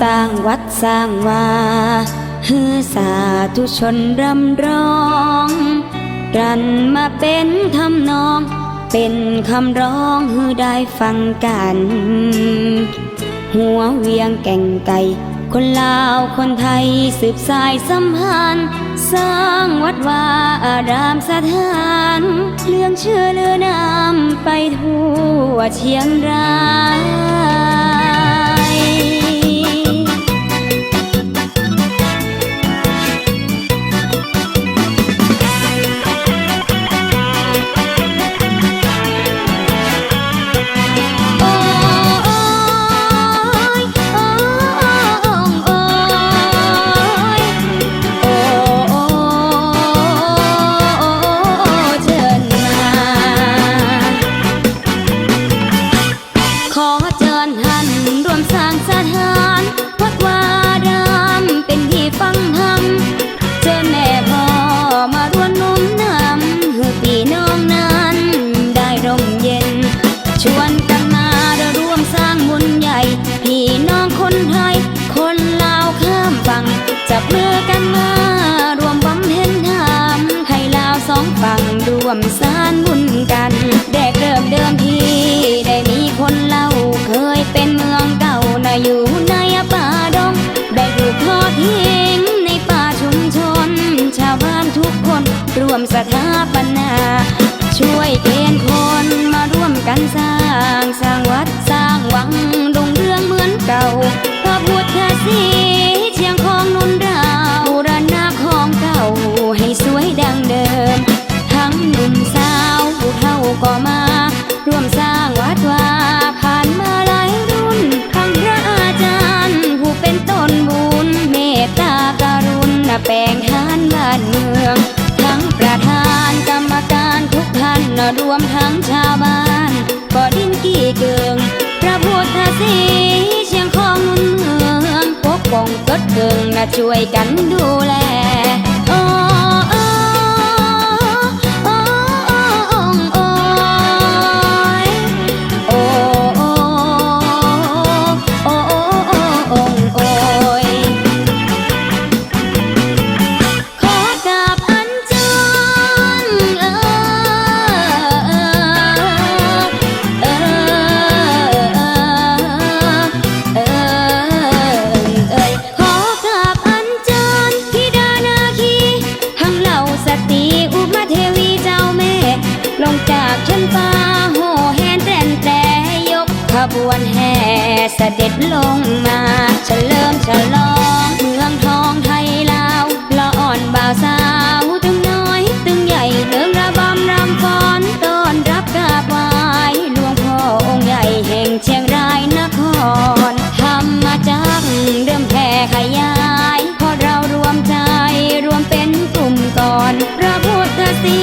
สร้างวัดสร้างวาฮือสาธุชนรำร้อง รันมาเป็นทำนอง เป็นคำร้องฮือได้ฟังกัน หัวเวียงแก่งไก่คนลาวคนไทยสืบสายสัมพันธ์สร้างวัดวาอารามสถานเลื่องเชื่อเลือนามไปทั่วเชียงราย มสางบุญกัน แดกเริ่มเดิมทีได้มีคนเล่าเคยเป็นเมืองเก่าน่ะอยู่ในป่าดงได้ถูกทอดทิ้งในป่าชุมชน ชาวบ้านทุกคนร่วมสถาปนา ช่วยเกณฑ์คนมาร่วมกันสร้าง รวมทั้งชาวบ้านก็ดิ้นกี่เกิง พระพุทธสีเชียงของนุนเมืองปกป้องกดเกิงนะช่วยกันดูแล ด็จลงมาเฉลิมฉลองเมืองทองไทยลาวละอ่อนบ่าวสาวตึงน้อยตึงใหญ่เติมระบำรำฟ้อนต้อนรับกราบไหว้หลวงพ่อองค์ใหญ่แห่งเชียงรายนครทำมาจากเดิมแผ่ขยายเพราะเรารวมใจรวมเป็นกลุ่มก่อนพระพุทธศรี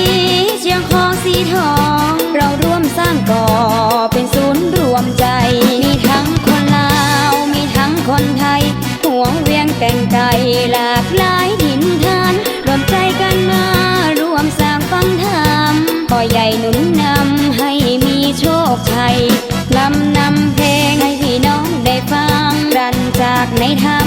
เชียงของสีทอง เราร่วมสร้างก่อเป็นศูนย์ ให้พี่น้